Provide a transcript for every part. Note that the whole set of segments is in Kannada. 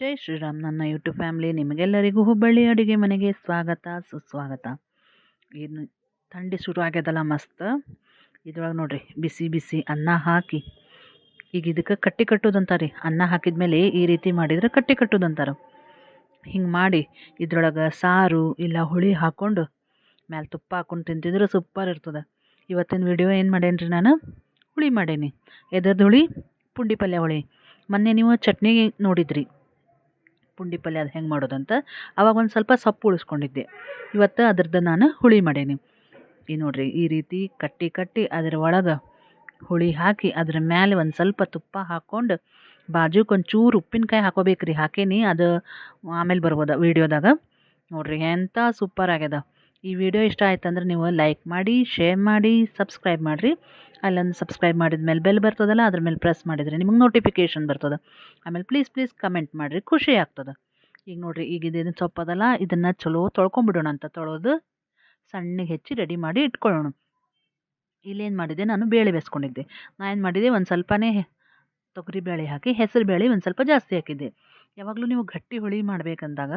ಜೈ ಶ್ರೀರಾಮ್. ನನ್ನ ಯೂಟ್ಯೂಬ್ ಫ್ಯಾಮಿಲಿ ನಿಮಗೆಲ್ಲರಿಗೂ ಹುಬ್ಬಳ್ಳಿ ಅಡುಗೆ ಮನೆಗೆ ಸ್ವಾಗತ, ಸುಸ್ವಾಗತ. ಏನು ಥಂಡಿ ಶುರು ಆಗ್ಯದಲ್ಲ ಮಸ್ತ್. ಇದ್ರೊಳಗೆ ನೋಡ್ರಿ, ಬಿಸಿ ಬಿಸಿ ಅನ್ನ ಹಾಕಿ. ಈಗ ಇದಕ್ಕೆ ಕಟ್ಟಿ ಕಟ್ಟೋದಂತಾರೆ. ಅನ್ನ ಹಾಕಿದ ಮೇಲೆ ಈ ರೀತಿ ಮಾಡಿದ್ರೆ ಕಟ್ಟಿ ಕಟ್ಟೋದಂತಾರೆ. ಹಿಂಗೆ ಮಾಡಿ ಇದ್ರೊಳಗೆ ಸಾರು ಇಲ್ಲ ಹುಳಿ ಹಾಕ್ಕೊಂಡು ಮ್ಯಾಲೆ ತುಪ್ಪ ಹಾಕ್ಕೊಂಡು ತಿಂತಿದ್ರೆ ಸೂಪರ್ ಇರ್ತದೆ. ಇವತ್ತಿನ ವಿಡಿಯೋ ಏನು ಮಾಡೇನಿ ರೀ ನಾನು? ಹುಳಿ ಮಾಡೇನಿ. ಎದ್ರದ್ದು ಹುಳಿ, ಪುಂಡಿ ಪಲ್ಯ ಹುಳಿ. ಮೊನ್ನೆ ನೀವು ಚಟ್ನಿ ನೋಡಿದ್ರಿ. ಪುಂಡಿ ಪಲ್ಯ ಅದು ಹೆಂಗೆ ಮಾಡೋದಂತ ಅವಾಗ ಒಂದು ಸ್ವಲ್ಪ ಸೊಪ್ಪು ಉಳಿಸ್ಕೊಂಡಿದ್ದೆ. ಇವತ್ತು ಅದ್ರದ್ದು ನಾನು ಹುಳಿ ಮಾಡೇನಿ. ಈ ನೋಡ್ರಿ, ಈ ರೀತಿ ಕಟ್ಟಿ ಕಟ್ಟಿ ಅದರ ಒಳಗೆ ಹುಳಿ ಹಾಕಿ ಅದ್ರ ಮೇಲೆ ಒಂದು ಸ್ವಲ್ಪ ತುಪ್ಪ ಹಾಕ್ಕೊಂಡು ಬಾಜುಕ್ಕೆ ಒಂಚೂರು ಉಪ್ಪಿನಕಾಯಿ ಹಾಕೋಬೇಕು ರೀ ಹಾಕೇನಿ ಅದು ಆಮೇಲೆ ಬರ್ಬೋದು ವೀಡಿಯೋದಾಗ. ನೋಡ್ರಿ ಎಂಥ ಸೂಪರ್ ಆಗ್ಯದ. ಈ ವಿಡಿಯೋ ಇಷ್ಟ ಆಯ್ತು ಅಂದ್ರೆ ನೀವು ಲೈಕ್ ಮಾಡಿ ಶೇರ್ ಮಾಡಿ ಸಬ್ಸ್ಕ್ರೈಬ್ ಮಾಡಿರಿ. ಅಲ್ಲೊಂದು ಸಬ್ಸ್ಕ್ರೈಬ್ ಮಾಡಿದ ಮೇಲೆ ಬೆಲ್ ಬರ್ತದಲ್ಲ, ಅದ್ರ ಮೇಲೆ ಪ್ರೆಸ್ ಮಾಡಿದರೆ ನಿಮಗೆ ನೋಟಿಫಿಕೇಷನ್ ಬರ್ತದೆ. ಆಮೇಲೆ ಪ್ಲೀಸ್ ಪ್ಲೀಸ್ ಕಮೆಂಟ್ ಮಾಡಿರಿ, ಖುಷಿ ಆಗ್ತದೆ. ಈಗ ನೋಡಿರಿ, ಈಗ ಇದೇನು ಸೊಪ್ಪದಲ್ಲ, ಇದನ್ನು ಚಲೋ ತೊಳ್ಕೊಂಬಿಡೋಣ ಅಂತ ತೊಳೆದು ಸಣ್ಣಗೆ ಹೆಚ್ಚಿ ರೆಡಿ ಮಾಡಿ ಇಟ್ಕೊಳ್ಳೋಣ. ಇಲ್ಲೇನು ಮಾಡಿದೆ, ನಾನು ಬೇಳೆ ಬೆಸ್ಕೊಂಡಿದ್ದೆ. ನಾನು ಏನು ಮಾಡಿದೆ, ಒಂದು ಸ್ವಲ್ಪನೇ ತೊಗರಿ ಬೇಳೆ ಹಾಕಿ, ಹೆಸರು ಬೇಳೆ ಒಂದು ಸ್ವಲ್ಪ ಜಾಸ್ತಿ ಹಾಕಿದ್ದೆ. ಯಾವಾಗಲೂ ನೀವು ಗಟ್ಟಿ ಹುಳಿ ಮಾಡಬೇಕಂದಾಗ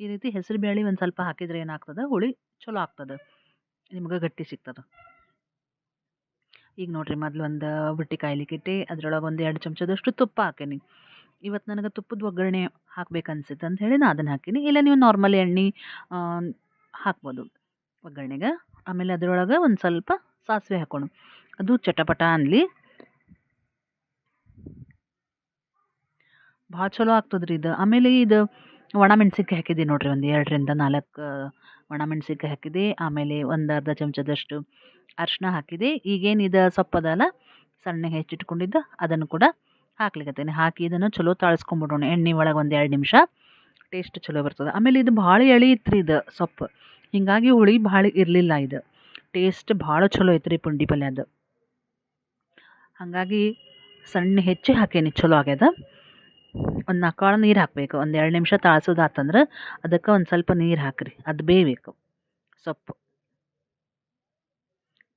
ಈ ರೀತಿ ಹೆಸರು ಬೇಳೆ ಒಂದು ಸ್ವಲ್ಪ ಹಾಕಿದ್ರೆ ಏನಾಗ್ತದೆ? ಹುಳಿ ಚಲೋ ಆಗ್ತದೆ. ನಿಮ್ಗೆ ಗಟ್ಟಿ ಸಿಗ್ತದೆ. ಈಗ ನೋಡ್ರಿ ಮೊದಲು ಒಂದು ಬುಟ್ಟಿ ಕಾಯ್ಲಿಕ್ಕೆ ಇಟ್ಟೆ, ಅದರೊಳಗೆ ಒಂದು ಎರಡು ಚಮಚದಷ್ಟು ತುಪ್ಪ ಹಾಕೀನಿ. ಇವತ್ತು ನನಗೆ ತುಪ್ಪದ ಒಗ್ಗರಣೆ ಹಾಕ್ಬೇಕು ಅನ್ಸುತ್ತೆ ಅಂತ ಹೇಳಿ ನಾನು ಅದನ್ನು ಹಾಕೀನಿ. ಇಲ್ಲ ನೀವು ನಾರ್ಮಲ್ ಎಣ್ಣೆ ಹಾಕ್ಬೋದು ಒಗ್ಗರಣೆಗೆ. ಆಮೇಲೆ ಅದರೊಳಗೆ ಒಂದು ಸ್ವಲ್ಪ ಸಾಸಿವೆ ಹಾಕೋಣ. ಅದು ಚಟಪಟ ಅನ್ಲಿ. ಭಾಳ ಚಲೋ ಆಗ್ತದ್ರಿ ಇದು. ಆಮೇಲೆ ಇದು ಒಣ ಮೆಣ್ಸಿನ್ಕಾಯಿ ಹಾಕಿದ್ದೆ ನೋಡಿರಿ ಒಂದು ಎರಡರಿಂದ ನಾಲ್ಕು ಒಣ ಮೆಣ್ಸಿನ್ಕಾಯಿ ಹಾಕಿದೆ ಆಮೇಲೆ ಒಂದು ಅರ್ಧ ಚಮಚದಷ್ಟು ಅರಿಶಿನ ಹಾಕಿದೆ ಈಗೇನು ಇದು ಸೊಪ್ಪದಲ್ಲ ಸಣ್ಣ ಹೆಚ್ಚಿಟ್ಕೊಂಡಿದ್ದು, ಅದನ್ನು ಕೂಡ ಹಾಕ್ಲಿಕ್ಕತ್ತೇನೆ ಹಾಕಿ ಇದನ್ನು ಚಲೋ ತಾಳಿಸ್ಕೊಂಬಿಡೋಣ. ಎಣ್ಣೆ ಒಳಗೆ ಒಂದು ಎರಡು ನಿಮಿಷ ಟೇಸ್ಟ್ ಚಲೋ ಬರ್ತದೆ. ಆಮೇಲೆ ಇದು ಭಾಳ ಎಳೆ ಇತ್ತು ಇದು ಸೊಪ್ಪು. ಹೀಗಾಗಿ ಹುಳಿ ಭಾಳ ಇರಲಿಲ್ಲ ಇದು. ಟೇಸ್ಟ್ ಭಾಳ ಚಲೋ ಐತ್ರಿ ರೀ ಪುಂಡಿ ಪಲ್ಯದ. ಹಾಗಾಗಿ ಸಣ್ಣ ಹೆಚ್ಚಿ ಹಾಕೇನಿ, ಚಲೋ ಆಗ್ಯದ. ಒಂದು ನಕಾಳು ಕಾಳು ನೀರು ಹಾಕಬೇಕು. ಒಂದು ಎರಡು ನಿಮಿಷ ತಾಳ್ಸೋದಾತಂದ್ರೆ ಅದಕ್ಕೆ ಒಂದು ಸ್ವಲ್ಪ ನೀರು ಹಾಕಿರಿ. ಅದು ಬೇಯಬೇಕು. ಸೊಪ್ಪು.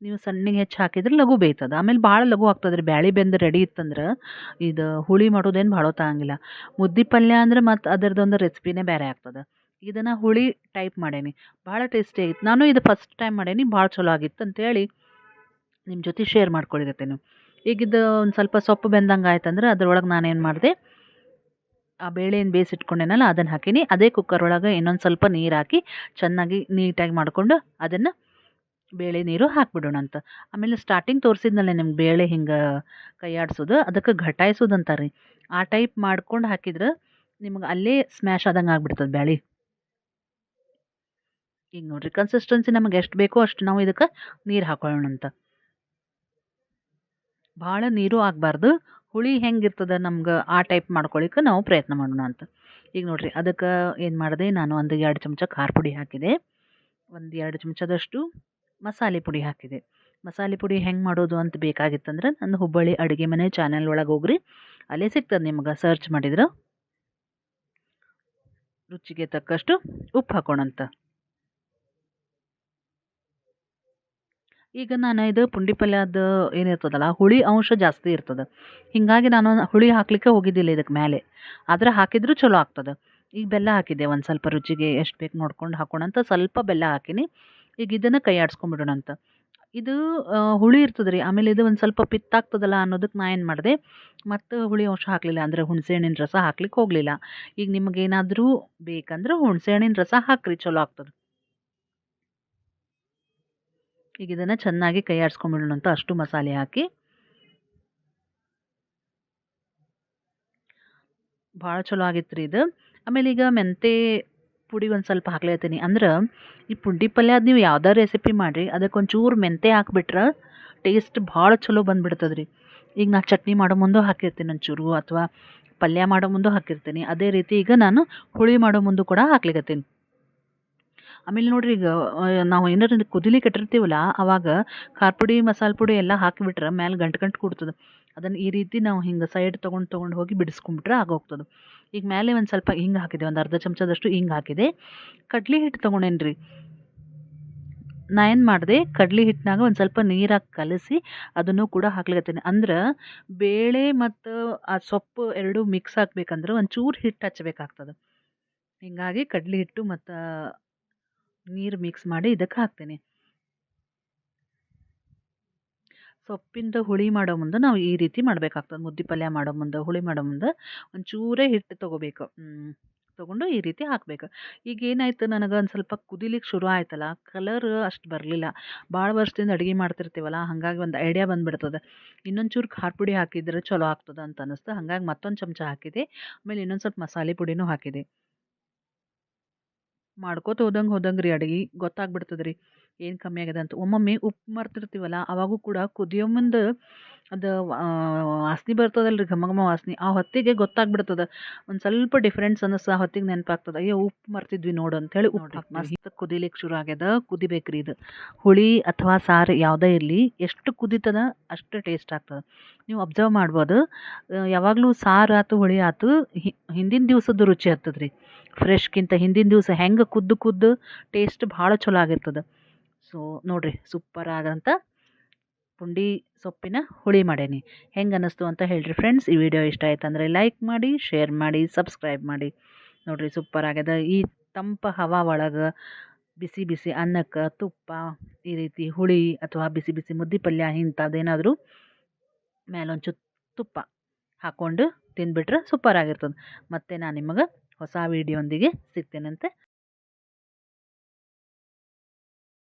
ನೀವು ಸಣ್ಣಗೆ ಹೆಚ್ಚು ಹಾಕಿದ್ರೆ ಲಘು ಬೇಯ್ತದೆ. ಆಮೇಲೆ ಭಾಳ ಲಘು ಆಗ್ತದೆ ರೀ ಬ್ಯಾಳಿ ಬೆಂದು ರೆಡಿ ಇತ್ತಂದ್ರೆ ಇದು ಹುಳಿ ಮಾಡೋದೇನು ಭಾಳ ಹೊತ್ತಾಗಂಗಿಲ್ಲ ಮುದ್ದೆ ಪಲ್ಯ ಅಂದ್ರೆ ಮತ್ತು ಅದರದ್ದೊಂದು ರೆಸಿಪಿನೇ ಬೇರೆ ಆಗ್ತದೆ. ಇದನ್ನು ಹುಳಿ ಟೈಪ್ ಮಾಡೇನಿ. ಭಾಳ ಟೇಸ್ಟಿ ಆಗಿತ್ತು ನಾನು ಇದು ಫಸ್ಟ್ ಟೈಮ್ ಮಾಡೇನಿ. ಭಾಳ ಚಲೋ ಆಗಿತ್ತು ಅಂತೇಳಿ ನಿಮ್ಮ ಜೊತೆ ಶೇರ್ ಮಾಡ್ಕೊಳಿಗತ್ತೇನು ಈಗ ಇದು ಒಂದು ಸ್ವಲ್ಪ ಸೊಪ್ಪು ಬೆಂದಂಗೆ ಆಯ್ತಂದ್ರೆ ಅದ್ರೊಳಗೆ ನಾನೇನು ಮಾಡಿದೆ? ಆ ಬೇಳೆ ಏನು ಬೇಯಿಸಿಟ್ಕೊಂಡೇನಲ್ಲ ಅದನ್ನು ಹಾಕೀನಿ. ಅದೇ ಕುಕ್ಕರ್ ಒಳಗೆ ಇನ್ನೊಂದು ಸ್ವಲ್ಪ ನೀರು ಹಾಕಿ ಚೆನ್ನಾಗಿ ನೀಟಾಗಿ ಮಾಡಿಕೊಂಡು ಅದನ್ನು ಬೇಳೆ ನೀರು ಹಾಕ್ಬಿಡೋಣ ಅಂತ ಆಮೇಲೆ ಸ್ಟಾರ್ಟಿಂಗ್ ತೋರಿಸಿದ್ನಲ್ಲೇ ನಿಮ್ಗೆ ಬೇಳೆ ಹಿಂಗೆ ಕೈಯಾಡಿಸೋದು, ಅದಕ್ಕೆ ಘಟಾಯಿಸೋದು ಅಂತಾರೆ. ರೀ ಆ ಟೈಪ್ ಮಾಡ್ಕೊಂಡು ಹಾಕಿದ್ರೆ ನಿಮ್ಗೆ ಅಲ್ಲೇ ಸ್ಮ್ಯಾಶ್ ಆದಂಗೆ ಆಗ್ಬಿಡ್ತದೆ ಬೇಳೆ ಈಗ ನೋಡಿರಿ ಕನ್ಸಿಸ್ಟೆನ್ಸಿ ನಮಗೆ ಎಷ್ಟು ಬೇಕೋ ಅಷ್ಟು ನಾವು ಇದಕ್ಕೆ ನೀರು ಹಾಕೊಳ್ಳೋಣ ಅಂತ ಭಾಳ ನೀರು ಆಗಬಾರ್ದು. ಹುಳಿ ಹೆಂಗಿರ್ತದೆ ನಮ್ಗೆ ಆ ಟೈಪ್ ಮಾಡ್ಕೊಳಿಕ್ಕೆ ನಾವು ಪ್ರಯತ್ನ ಮಾಡೋಣ ಅಂತ. ಈಗ ನೋಡಿರಿ ಅದಕ್ಕೆ ಏನು ಮಾಡಿದೆ, ನಾನು ಒಂದು ಎರಡು ಚಮಚ ಖಾರ ಪುಡಿ ಹಾಕಿದೆ. ಒಂದು ಎರಡು ಚಮಚದಷ್ಟು ಮಸಾಲೆ ಪುಡಿ ಹಾಕಿದೆ. ಮಸಾಲೆ ಪುಡಿ ಹೆಂಗೆ ಮಾಡೋದು ಅಂತ ಬೇಕಾಗಿತ್ತಂದ್ರೆ ನನ್ನ ಹುಬ್ಬಳ್ಳಿ ಅಡುಗೆ ಮನೆ ಚಾನೆಲ್ ಒಳಗೆ ಹೋಗ್ರಿ. ಅಲ್ಲೇ ಸಿಗ್ತದೆ ನಿಮ್ಗೆ ಸರ್ಚ್ ಮಾಡಿದ್ರೆ ರುಚಿಗೆ ತಕ್ಕಷ್ಟು ಉಪ್ಪು ಹಾಕೋಣಂತ. ಈಗ ನಾನು ಇದು ಪುಂಡಿ ಪಲ್ಯದ ಏನಿರ್ತದಲ್ಲ ಹುಳಿ ಅಂಶ ಜಾಸ್ತಿ ಇರ್ತದೆ. ಹೀಗಾಗಿ ನಾನು ಹುಳಿ ಹಾಕ್ಲಿಕ್ಕೆ ಹೋಗಿದ್ದಿಲ್ಲ ಇದಕ್ಕೆ ಮೇಲೆ ಆದರೆ ಹಾಕಿದರೂ ಚಲೋ ಆಗ್ತದೆ. ಈಗ ಬೆಲ್ಲ ಹಾಕಿದ್ದೆ, ಒಂದು ಸ್ವಲ್ಪ ರುಚಿಗೆ ಎಷ್ಟು ಬೇಕು ನೋಡ್ಕೊಂಡು ಹಾಕೋಣಂತ ಸ್ವಲ್ಪ ಬೆಲ್ಲ ಹಾಕಿನಿ. ಈಗ ಇದನ್ನು ಕೈ ಆಡ್ಸ್ಕೊಂಬಿಡೋಣಂತ ಇದು ಹುಳಿ ಇರ್ತದೆ ರೀ ಆಮೇಲೆ ಇದು ಒಂದು ಸ್ವಲ್ಪ ಪಿತ್ತಾಗ್ತದಲ್ಲ ಅನ್ನೋದಕ್ಕೆ ನಾ ಏನು ಮಾಡಿದೆ, ಮತ್ತು ಹುಳಿ ಅಂಶ ಹಾಕಲಿಲ್ಲ ಅಂದರೆ ಹುಣಸೆಹಣ್ಣಿನ ರಸ ಹಾಕ್ಲಿಕ್ಕೆ ಹೋಗಲಿಲ್ಲ. ಈಗ ನಿಮಗೇನಾದರೂ ಬೇಕಂದ್ರೆ ಹುಣಸೆಹಣ್ಣಿನ ರಸ ಹಾಕ್ರಿ, ಚಲೋ ಆಗ್ತದೆ. ಈಗ ಇದನ್ನು ಚೆನ್ನಾಗಿ ಕೈ ಆಡಿಸ್ಕೊಂಡ್ಬಿಡೋಣ ಅಂತ ಅಷ್ಟು ಮಸಾಲೆ ಹಾಕಿ. ಭಾಳ ಚಲೋ ಆಗಿತ್ತು ರೀ ಇದು. ಆಮೇಲೆ ಈಗ ಮೆಂತೆ ಪುಡಿ ಒಂದು ಸ್ವಲ್ಪ ಹಾಕ್ಲತ್ತೀನಿ ಅಂದ್ರೆ ಈ ಪುಂಡಿ ಪಲ್ಯ ಅದು ನೀವು ಯಾವ್ದಾರು ರೆಸಿಪಿ ಮಾಡಿರಿ ಅದಕ್ಕೆ ಒಂಚೂರು ಮೆಂತೆ ಹಾಕ್ಬಿಟ್ರೆ ಟೇಸ್ಟ್ ಭಾಳ ಚಲೋ ಬಂದುಬಿಡ್ತದೆ ರೀ ಈಗ ನಾನು ಚಟ್ನಿ ಮಾಡೋ ಮುಂದೆ ಹಾಕಿರ್ತೀನಿ ಒಂಚೂರು, ಅಥವಾ ಪಲ್ಯ ಮಾಡೋ ಮುಂದೆ ಹಾಕಿರ್ತೀನಿ. ಅದೇ ರೀತಿ ಈಗ ನಾನು ಹುಳಿ ಮಾಡೋ ಮುಂದೆ ಕೂಡ ಹಾಕ್ಲಿಕತ್ತೀನಿ. ಆಮೇಲೆ ನೋಡ್ರಿ ಈಗ ನಾವು ಏನಾರ ಕುದಿಲಿ ಕಟ್ಟಿರ್ತೀವಲ್ಲ ಆವಾಗ ಖಾರ ಪುಡಿ, ಮಸಾಲೆ ಪುಡಿ ಎಲ್ಲ ಹಾಕಿಬಿಟ್ರೆ ಮ್ಯಾಲೆ ಗಂಟು ಗಂಟು ಕೊಡ್ತದೆ. ಅದನ್ನು ಈ ರೀತಿ ನಾವು ಹಿಂಗೆ ಸೈಡ್ ತೊಗೊಂಡು ತೊಗೊಂಡು ಹೋಗಿ ಬಿಡಿಸ್ಕೊಂಬಿಟ್ರೆ ಆಗೋಗ್ತದೆ. ಈಗ ಮೇಲೆ ಒಂದು ಸ್ವಲ್ಪ ಹಿಂಗೆ ಹಾಕಿದೆ, ಒಂದು ಅರ್ಧ ಚಮಚದಷ್ಟು ಹಿಂಗೆ ಹಾಕಿದೆ. ಕಡ್ಲಿ ಹಿಟ್ಟು ತೊಗೊಂಡೇನ್ರಿ? ನಾ ಏನು ಮಾಡಿದೆ, ಕಡ್ಲಿ ಹಿಟ್ಟಿನಾಗ ಒಂದು ಸ್ವಲ್ಪ ನೀರಾಗಿ ಕಲಸಿ ಅದನ್ನು ಕೂಡ ಹಾಕ್ಲಿಕತ್ತೀನಿ. ಅಂದ್ರೆ ಬೇಳೆ ಮತ್ತು ಆ ಸೊಪ್ಪು ಎರಡೂ ಮಿಕ್ಸ್ ಹಾಕ್ಬೇಕಂದ್ರೆ ಒಂಚೂರು ಹಿಟ್ಟು ಹಚ್ಚಬೇಕಾಗ್ತದೆ ಹೀಗಾಗಿ ಕಡ್ಲಿ ಹಿಟ್ಟು ಮತ್ತು ನೀರು ಮಿಕ್ಸ್ ಮಾಡಿ ಇದಕ್ಕೆ ಹಾಕ್ತೀನಿ. ಸೊಪ್ಪಿಂದ ಹುಳಿ ಮಾಡೋ ಮುಂದೆ ನಾವು ಈ ರೀತಿ ಮಾಡಬೇಕಾಗ್ತದೆ. ಮುದ್ದೆ ಪಲ್ಯ ಮಾಡೋ ಮುಂದೆ, ಹುಳಿ ಮಾಡೋ ಮುಂದೆ ಒಂಚೂರೇ ಹಿಟ್ಟು ತೊಗೋಬೇಕು. ತೊಗೊಂಡು ಈ ರೀತಿ ಹಾಕಬೇಕು. ಈಗ ಏನಾಯ್ತು ನನಗೆ ಒಂದು ಸ್ವಲ್ಪ ಕುದಿಲಿಕ್ಕೆ ಶುರು ಆಯ್ತಲ್ಲ ಕಲರ್ ಅಷ್ಟು ಬರಲಿಲ್ಲ. ಭಾಳ ವರ್ಷದಿಂದ ಅಡುಗೆ ಮಾಡ್ತಿರ್ತೀವಲ್ಲ, ಹಾಗಾಗಿ ಒಂದು ಐಡಿಯಾ ಬಂದುಬಿಡ್ತದೆ. ಇನ್ನೊಂದು ಚೂರು ಖಾರ ಪುಡಿ ಹಾಕಿದ್ರೆ ಚಲೋ ಆಗ್ತದೆ ಅಂತ ಅನ್ನಿಸ್ತು ಹಾಗಾಗಿ ಮತ್ತೊಂದು ಚಮಚ ಹಾಕಿದೆ. ಆಮೇಲೆ ಇನ್ನೊಂದು ಸ್ವಲ್ಪ ಮಸಾಲೆ ಪುಡಿನೂ ಹಾಕಿದೆ. ಮಾಡ್ಕೋತ ಹೋದಂಗೆ ಹೋದಂಗೆ ರೀ ಅಡುಗೆ. ಗೊತ್ತಾಗ್ಬಿಡ್ತದೆ ರೀ ಏನು ಕಮ್ಮಿ ಆಗ್ಯದ ಅಂತ ಒಮ್ಮೊಮ್ಮೆ ಉಪ್ಪು ಮರ್ತಿರ್ತೀವಲ್ಲ, ಅವಾಗೂ ಕೂಡ ಕುದಿಯೋ ಮುಂದೆ ಅದು ವಾಸ್ನೆ ಬರ್ತದಲ್ಲ ರೀ ಘಮ ಘಮ ವಾಸ್ನೆ. ಆ ಹೊತ್ತಿಗೆ ಗೊತ್ತಾಗ್ಬಿಡ್ತದೆ. ಒಂದು ಸ್ವಲ್ಪ ಡಿಫ್ರೆನ್ಸ್ ಅನ್ನಿಸ್ ಆ ಹೊತ್ತಿಗೆ ನೆನಪಾಗ್ತದೆ. ಅಯ್ಯೋ ಉಪ್ಪು ಮರ್ತಿದ್ವಿ ನೋಡು ಅಂಥೇಳಿ ಉಪ್ಪು ಮಸ್ತ್ ಕುದಿಲಿಕ್ಕೆ ಶುರು ಆಗ್ಯದ. ಕುದಿಬೇಕು ರೀ ಇದು. ಹುಳಿ ಅಥವಾ ಸಾರು ಯಾವುದೇ ಇರಲಿ ಎಷ್ಟು ಕುದಿತದ ಅಷ್ಟು ಟೇಸ್ಟ್ ಆಗ್ತದೆ. ನೀವು ಅಬ್ಸರ್ವ್ ಮಾಡ್ಬೋದು. ಯಾವಾಗಲೂ ಸಾರು ಆತು ಹುಳಿ ಆತು ಹಿಂದಿನ ದಿವಸದ ರುಚಿ ಆಗ್ತದೆ ರೀ ಫ್ರೆಶ್ಗಿಂತ ಹಿಂದಿನ ದಿವಸ ಹೆಂಗೆ ಕುದ್ದು ಕುದ್ದು ಟೇಸ್ಟ್ ಭಾಳ ಚಲೋ ಆಗಿರ್ತದೆ. ಸೊ ನೋಡಿರಿ ಸೂಪರ್ ಆಗಂತ ಪುಂಡಿ ಸೊಪ್ಪಿನ ಹುಳಿ ಮಾಡೇನಿ. ಹೆಂಗೆ ಅನ್ನಿಸ್ತು ಅಂತ ಹೇಳಿರಿ ಫ್ರೆಂಡ್ಸ್ ಈ ವಿಡಿಯೋ ಇಷ್ಟ ಆಯ್ತು ಅಂದರೆ ಲೈಕ್ ಮಾಡಿ ಶೇರ್ ಮಾಡಿ ಸಬ್ಸ್ಕ್ರೈಬ್ ಮಾಡಿ. ನೋಡಿರಿ ಸೂಪರ್ ಆಗ್ಯದ. ಈ ತಂಪ ಹವಾ ಒಳಗೆ ಬಿಸಿ ಬಿಸಿ ಅನ್ನಕ್ಕೆ, ತುಪ್ಪ, ಈ ರೀತಿ ಹುಳಿ ಅಥವಾ ಬಿಸಿ ಬಿಸಿ ಮುದ್ದೆ ಪಲ್ಯ ಇಂಥದ್ದೇನಾದರೂ ಮೇಲೊಂಚು ತುಪ್ಪ ಹಾಕ್ಕೊಂಡು ತಿಂದುಬಿಟ್ರೆ ಸೂಪರ್ ಆಗಿರ್ತದೆ. ಮತ್ತು ನಾನು ನಿಮಗೆ ಹೊಸ ವೀಡಿಯೋಂದಿಗೆ ಸಿಗ್ತೇನಂತೆ.